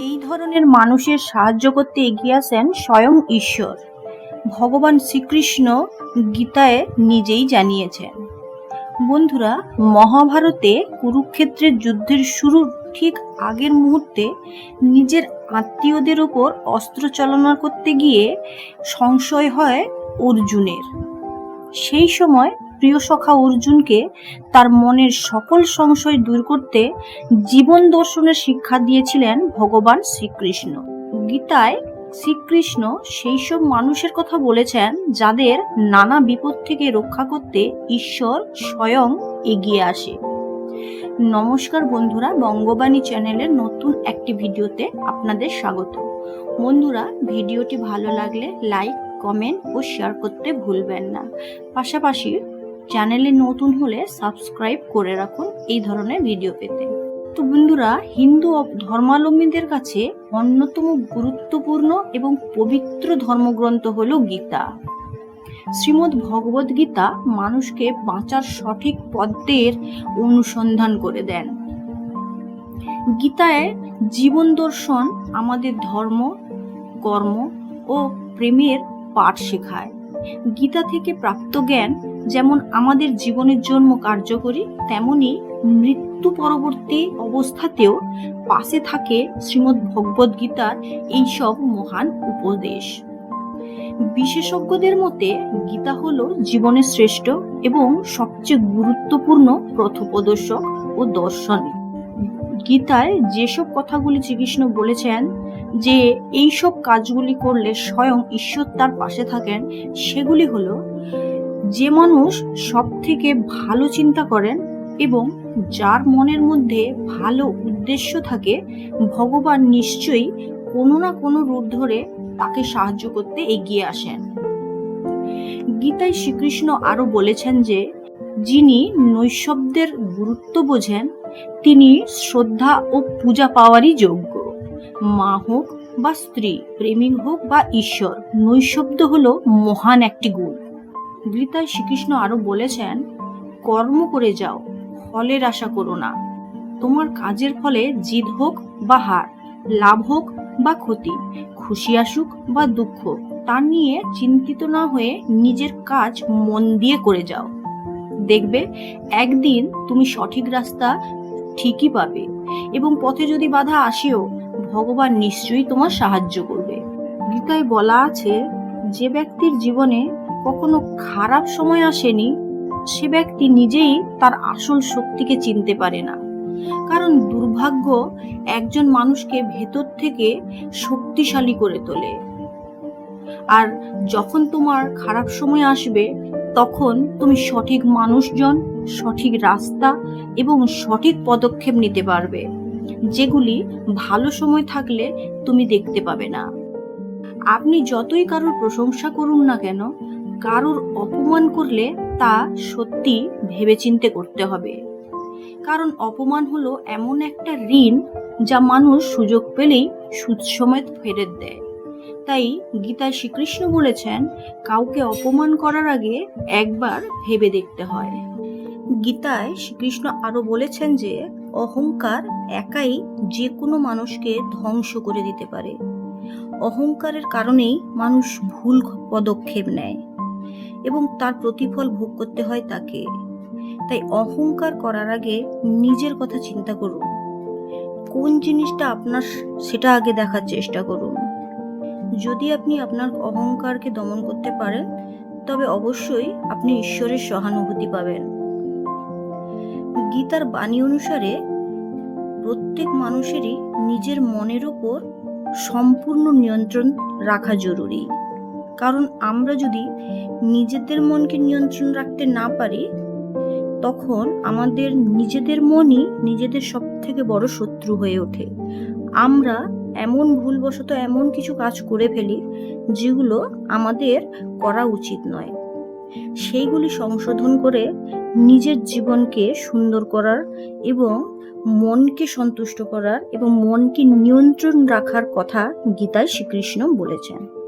এই ধরনের মানুষের সাহায্য করতে এগিয়ে আসেন স্বয়ং ঈশ্বর। ভগবান শ্রীকৃষ্ণ গীতায় নিজেই জানিয়েছেন, বন্ধুরা, মহাভারতে কুরুক্ষেত্রের যুদ্ধের শুরুর ঠিক আগের মুহূর্তে নিজের আত্মীয়দের ওপর অস্ত্র চালনা করতে গিয়ে সংশয় হয় অর্জুনের। সেই সময় প্রিয় সখা অর্জুনকে তার মনের সকল সংশয় দূর করতে জীবন দর্শনের শিক্ষা দিয়েছিলেন ভগবান শ্রীকৃষ্ণ। গীতায় শ্রীকৃষ্ণ সেই সব মানুষের কথা বলেছেন যাদের নানা বিপদ থেকে রক্ষা করতে ঈশ্বর স্বয়ং এগিয়ে আসে। নমস্কার বন্ধুরা, বঙ্গবাণী চ্যানেলের নতুন একটি ভিডিওতে আপনাদের স্বাগত। বন্ধুরা, ভিডিওটি ভালো লাগলে লাইক, কমেন্ট ও শেয়ার করতে ভুলবেন না। পাশাপাশি চ্যানেলে নতুন হলে সাবস্ক্রাইব করে রাখুন এই ধরনের ভিডিও পেতে। তো বন্ধুরা, হিন্দু ধর্মাবলম্বীদের কাছে অন্যতম গুরুত্বপূর্ণ এবং পবিত্র ধর্মগ্রন্থ হল গীতা। শ্রীমদ্ ভগবদ গীতা মানুষকে বাঁচার সঠিক পদ্মের অনুসন্ধান করে দেন। গীতায় জীবন দর্শন আমাদের ধর্ম, কর্ম ও প্রেমের পাঠ শেখায়। গীতা থেকে প্রাপ্ত জ্ঞান যেমন আমাদের জীবনের জন্য কার্যকরী, তেমনি মৃত্যু পরবর্তী অবস্থাতেও পাশে থাকে শ্রীমদ্ ভগবদ গীতার এইসব মহান উপদেশ। বিশেষজ্ঞদের মতে গীতা হলো জীবনের শ্রেষ্ঠ এবং সবচেয়ে গুরুত্বপূর্ণ পথপ্রদর্শক ও দর্শন। গীতায় যেসব কথাগুলি শ্রীকৃষ্ণ বলেছেন যে এই সব কাজগুলি করলে স্বয়ং ঈশ্বর তার পাশে থাকেন, সেগুলি হলো যে মানুষ সব থেকে ভালো চিন্তা করেন এবং যার মনের মধ্যে ভালো উদ্দেশ্য থাকে, ভগবান নিশ্চয়ই কোনো না কোনো রূপ ধরে তাকে সাহায্য করতে এগিয়ে আসেন। গীতায় শ্রীকৃষ্ণ আরও বলেছেন যে, যিনি নৈশব্দের গুরুত্ব বোঝেন, তিনি শ্রদ্ধা ও পূজা পাওয়ারই যোগ্য। মা হোক বা স্ত্রী, প্রেমিক হোক বা ঈশ্বর, নৈশব্দ হলো মহান একটি গুণ। গীতায় শ্রীকৃষ্ণ আরও বলেছেন, কর্ম করে যাও, ফলের আশা করো না। তোমার কাজের ফলে জিদ হোক বা হার, লাভ হোক বা ক্ষতি, খুশি আসুক বা দুঃখ, তা নিয়ে চিন্তিত না হয়ে নিজের কাজ মন দিয়ে করে যাও। দেখবে, একদিন তুমি সঠিক রাস্তা ঠিকই পাবে এবং পথে যদি বাধা আসেও ভগবান নিশ্চয়ই তোমার সাহায্য করবে। গীতায় বলা আছে, যে ব্যক্তির জীবনে কখনো খারাপ সময় আসেনি, সে ব্যক্তি নিজেই তার আসল শক্তিকে চিনতে পারে না। কারণ দুর্ভাগ্য একজন মানুষকে ভেতর থেকে শক্তিশালী করে তোলে। আর যখন তোমার খারাপ সময় আসবে, তখন তুমি সঠিক মানুষজন, সঠিক রাস্তা এবং সঠিক পদক্ষেপ নিতে পারবে। যেগুলি ভালো সময় থাকলে তুমি দেখতে পাবে না। আপনি যতই কারোর প্রশংসা করুন না কেন, কারোর অপমান করলে তা সত্যি ভেবেচিন্তে করতে হবে। কারণ অপমান হলো এমন একটা ঋণ যা মানুষ সুযোগ পেলেই সুদ সমেত ফেরত দেয়। তাই গীতায় শ্রীকৃষ্ণ বলেছেন, কাউকে অপমান করার আগে একবার ভেবে দেখতে হয়। গীতায় শ্রীকৃষ্ণ আরও বলেছেন যে অহংকার একাই যে কোনো মানুষকে ধ্বংস করে দিতে পারে। অহংকারের কারণেই মানুষ ভুল পদক্ষেপ নেয় এবং তার প্রতিফল ভোগ করতে হয় তাকে। তাই অহংকার করার আগে নিজের কথা চিন্তা করুন। কোন জিনিসটা আপনার সেটা আগে দেখার চেষ্টা করুন। যদি আপনি আপনার অহংকারকে দমন করতে পারেন, তবে অবশ্যই আপনি ঈশ্বরের সহানুভূতি পাবেন। গীতার বাণী অনুসারে প্রত্যেক মানুষেরই নিজের মনের ওপর সম্পূর্ণ নিয়ন্ত্রণ রাখা জরুরি। কারণ আমরা যদি নিজেদের মনকে নিয়ন্ত্রণ রাখতে না পারি, তখন আমাদের নিজেদের মনই নিজেদের সব থেকে বড় শত্রু হয়ে ওঠে। আমরা এমন ভুলবশত এমন কিছু কাজ করে ফেলি, যেগুলো আমাদের করা উচিত নয়। সেইগুলি সংশোধন করে নিজের জীবনকে সুন্দর করার এবং মনকে সন্তুষ্ট করার এবং মনকে নিয়ন্ত্রণ রাখার কথা গীতায় শ্রীকৃষ্ণ বলেছেন।